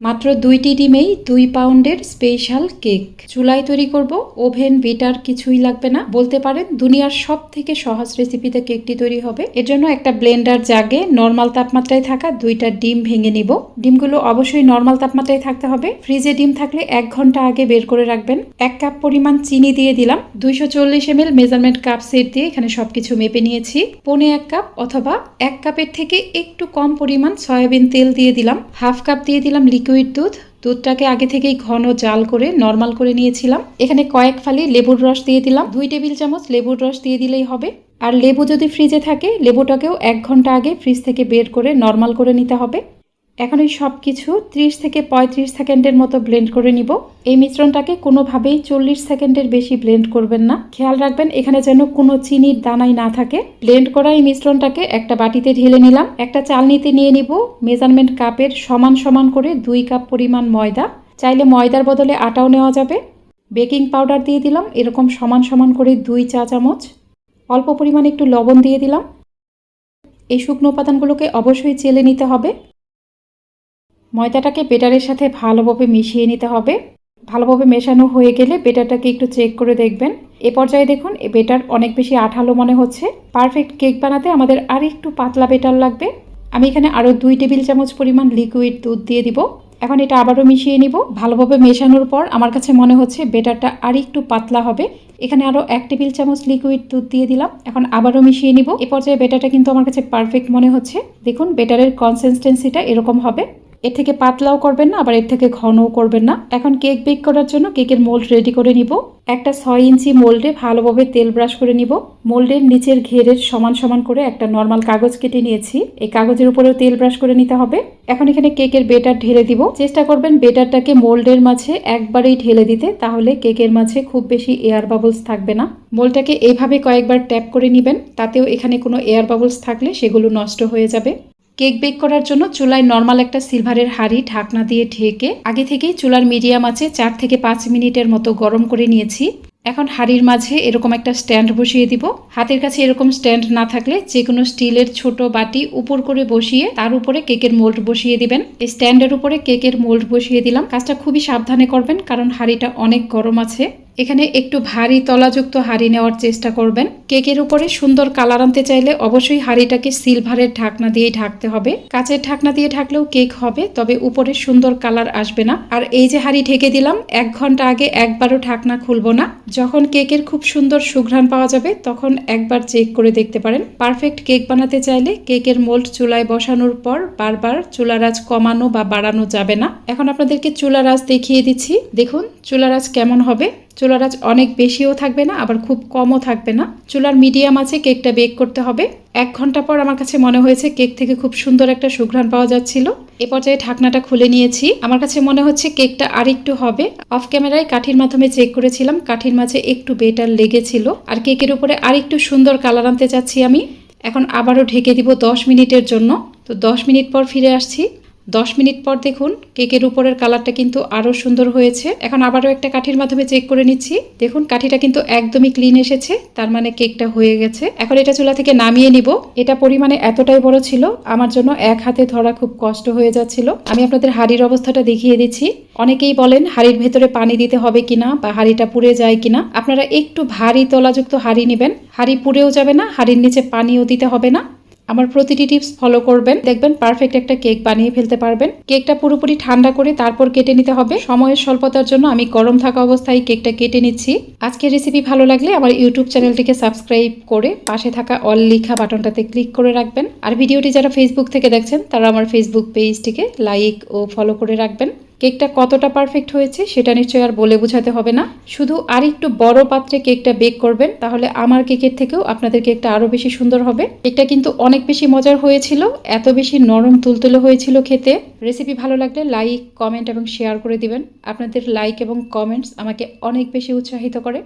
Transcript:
মাত্র দুইটি ডিমেই দুই পাউন্ডের স্পেশাল কেক। চুলায় তৈরি করব ওভেন, বিটার, কিছুই লাগবে না। বলতে পারেন, দুনিয়ার সব থেকে সহজ রেসিপিতে কেকটি তৈরি হবে। এর জন্য একটা ব্লেন্ডার জাগে নর্মাল তাপমাত্রায় থাকা দুইটা ডিম ভেঙে নিব। ডিমগুলো অবশ্যই নর্মাল তাপমাত্রায় থাকতে হবে। ফ্রিজে ডিম থাকলে এক ঘণ্টা আগে বের করে রাখবেন। এক কাপ পরিমাণ চিনি দিয়ে দিলাম। দুইশো চল্লিশ এম মেজারমেন্ট কাপ সেট দিয়ে এখানে সবকিছু মেপে নিয়েছি। পনে এক কাপ অথবা এক কাপের থেকে একটু কম পরিমাণ সয়াবিন তেল দিয়ে দিলাম। হাফ কাপ দিয়ে দিলাম লিকুইড দুধ। দুধটাকে আগে থেকেই ঘন জাল করে নর্মাল করে নিয়েছিলাম। এখানে কয়েক ফালি লেবুর রস দিয়ে দিলাম। দুই টেবিল চামচ লেবুর রস দিয়ে দিলেই হবে। আর লেবু যদি ফ্রিজে থাকে, লেবুটাকেও এক ঘণ্টা আগে ফ্রিজ থেকে বের করে নর্মাল করে নিতে হবে। এখন এই সব কিছু ত্রিশ থেকে পঁয়ত্রিশ সেকেন্ডের মতো ব্লেন্ড করে নিব। এই মিশ্রণটাকে কোনোভাবেই চল্লিশ সেকেন্ডের বেশি ব্লেন্ড করবেন না। খেয়াল রাখবেন, এখানে যেন কোনো চিনির দানাই না থাকে। ব্লেন্ড করা এই মিশ্রণটাকে একটা বাটিতে ঢেলে নিলাম। একটা চালনিতে নিয়ে নিব মেজারমেন্ট কাপের সমান সমান করে দুই কাপ পরিমাণ ময়দা। চাইলে ময়দার বদলে আটাও নেওয়া যাবে। বেকিং পাউডার দিয়ে দিলাম, এরকম সমান সমান করে দুই চা চামচ। অল্প পরিমাণে একটু লবণ দিয়ে দিলাম। এই শুকনো উপাদানগুলোকে অবশ্যই চেলে নিতে হবে। ময়দাটাকে বেটারের সাথে ভালোভাবে মিশিয়ে নিতে হবে। ভালোভাবে মেশানো হয়ে গেলে বেটারটাকে একটু চেক করে দেখবেন। এ পর্যায়ে দেখুন, এ বেটার অনেক বেশি আঠালো মনে হচ্ছে। পারফেক্ট কেক বানাতে আমাদের আর একটু পাতলা বেটার লাগবে। আমি এখানে আরও দুই টেবিল চামচ পরিমাণ লিকুইড দুধ দিয়ে দিব। এখন এটা আবারও মিশিয়ে নিব। ভালোভাবে মেশানোর পর আমার কাছে মনে হচ্ছে বেটারটা আর একটু পাতলা হবে। এখানে আরও এক টেবিল চামচ লিকুইড দুধ দিয়ে দিলাম। এখন আবারও মিশিয়ে নিব। এ পর্যায়ে বেটারটা কিন্তু আমার কাছে পারফেক্ট মনে হচ্ছে। দেখুন বেটারের কনসিস্টেন্সিটা এরকম হবে। এর থেকে পাতলাও করবেন না, আবার এর থেকে ঘনও করবেন না। এখন কেক বেক করার জন্য কেকের মোল্ড রেডি করে নিব। একটা ছয় ইঞ্চি মোল্ডে ভালোভাবে তেল ব্রাশ করে নিব। মোল্ডের নিচের ঘেরের সমান সমান করে একটা নর্মাল কাগজ কেটে নিয়েছি। এই কাগজের উপরেও তেল ব্রাশ করে নিতে হবে। এখন এখানে কেকের বেটার ঢেলে দিব। চেষ্টা করবেন বেটারটাকে মোল্ডের মাঝে একবারেই ঢেলে দিতে। তাহলে কেকের মাঝে খুব বেশি এয়ার বাবলস থাকবে না। মোল্ডটাকে এইভাবে কয়েকবার ট্যাপ করে নেবেন, তাতেও এখানে কোনো এয়ার বাবলস থাকলে সেগুলো নষ্ট হয়ে যাবে। কেক বেক করার জন্য চুলায় নর্মাল একটা সিলভারের হাঁড়ি ঢাকনা দিয়ে ঢেকে আগে থেকেই চুলার মিডিয়াম আছে চার থেকে পাঁচ মিনিটের মতো গরম করে নিয়েছি। এখন হাঁড়ির মাঝে এরকম একটা স্ট্যান্ড বসিয়ে দিব। হাতের কাছে এরকম স্ট্যান্ড না থাকলে যে কোনো স্টিলের ছোট বাটি উপর করে বসিয়ে তার উপরে কেকের মোল্ড বসিয়ে দিবেন। এই স্ট্যান্ডের উপরে কেকের মোল্ড বসিয়ে দিলাম। কাজটা খুবই সাবধানে করবেন, কারণ হাঁড়িটা অনেক গরম আছে। এখানে একটু ভারী তলাযুক্ত হাঁড়ি নেওয়ার চেষ্টা করবেন। কেকের উপরে সুন্দর কালার আনতে চাইলে অবশ্যই হাঁড়িটাকে সিলভারের ঢাকনা দিয়ে ঢাকতে হবে। কাঁচের ঢাকনা দিয়ে ঢাকলেও কেক হবে, তবে উপরে সুন্দর কালার আসবে না। আর এই যে হাঁড়ি ঢেকে দিলাম, এক ঘণ্টা আগে একবারও ঢাকনা খুলবো না। যখন কেকের খুব সুন্দর সুঘ্রাণ পাওয়া যাবে, তখন একবার চেক করে দেখতে পারেন। পারফেক্ট কেক বানাতে চাইলে কেকের মোল্ড চুলায় বসানোর পর বারবার চুলার আঁচ কমানো বা বাড়ানো যাবে না। এখন আপনাদেরকে চুলার আঁচ দেখিয়ে দিচ্ছি। দেখুন চুলার আঁচ কেমন হবে। চুলার আঁচ অনেক বেশিও থাকবে না, আবার খুব কমও থাকবে না। চুলার মিডিয়াম আছে কেকটা বেক করতে হবে। এক ঘণ্টা পর আমার কাছে মনে হয়েছে কেক থেকে খুব সুন্দর একটা সুঘ্রাণ পাওয়া যাচ্ছিল। এ পর্যায়ে ঢাকনাটা খুলে নিয়েছি। আমার কাছে মনে হচ্ছে কেকটা আর একটু হবে। অফ ক্যামেরায় কাঠির মাধ্যমে চেক করেছিলাম, কাঠির মাঝে একটু বেটার লেগেছিল। আর কেকের উপরে আর একটু সুন্দর কালার আনতে চাচ্ছি আমি। এখন আবারও ঢেকে দিব দশ মিনিটের জন্য। তো দশ মিনিট পর ফিরে আসছি। দশ মিনিট পর দেখুন, কেকের উপরের কালারটা কিন্তু আরও সুন্দর হয়েছে। এখন আবারও একটা কাঠির মাধ্যমে চেক করে নিচ্ছি। দেখুন, কাঠিটা কিন্তু একদমই ক্লিন এসেছে, তার মানে কেকটা হয়ে গেছে। এখন এটা চুলা থেকে নামিয়ে নিব। এটা পরিমাণে এতটাই বড় ছিল, আমার জন্য এক হাতে ধরা খুব কষ্ট হয়ে যাচ্ছিল। আমি আপনাদের হাড়ির অবস্থাটা দেখিয়ে দিচ্ছি। অনেকেই বলেন, হাড়ির ভেতরে পানি দিতে হবে কিনা বা হাড়িটা পুড়ে যায় কিনা। আপনারা একটু ভারী তলাযুক্ত হাড়ি নেবেন। হাড়ি পুড়েও যাবে না, হাড়ির নিচে পানিও দিতে হবে না। আমার প্রতিটি টিপস ফলো করবেন। দেখবেন পারফেক্ট একটা কেক বানিয়ে ফেলতে পারবেন। কেকটা পুরোপুরি ঠান্ডা করে তারপর কেটে নিতে হবে। সময়ের স্বল্পতার জন্য আমি গরম থাকা অবস্থায় কেকটা কেটে নিচ্ছি। আজকের রেসিপি ভালো লাগলে আমার ইউটিউব চ্যানেলটিকে সাবস্ক্রাইব করে পাশে থাকা অল লিখা বাটনটাতে ক্লিক করে রাখবেন। আর ভিডিওটি যারা ফেসবুক থেকে দেখছেন, তারা আমার ফেসবুক পেজটিকে লাইক ও ফলো করে রাখবেন। কেকটা কতটা পারফেক্ট হয়েছে সেটা নিশ্চয়ই আর বলে বোঝাতে হবে না। শুধু আর একটু বড় পাত্রে কেকটা বেক করবেন, তাহলে আমার কেকের থেকেও আপনাদের কেকটা আরও বেশি সুন্দর হবে। কেকটা কিন্তু অনেক বেশি মজার হয়েছিল, এত বেশি নরম তুলতুলে হয়েছিল খেতে। রেসিপি ভালো লাগলে লাইক, কমেন্ট এবং শেয়ার করে দিবেন। আপনাদের লাইক এবং কমেন্টস আমাকে অনেক বেশি উৎসাহিত করে।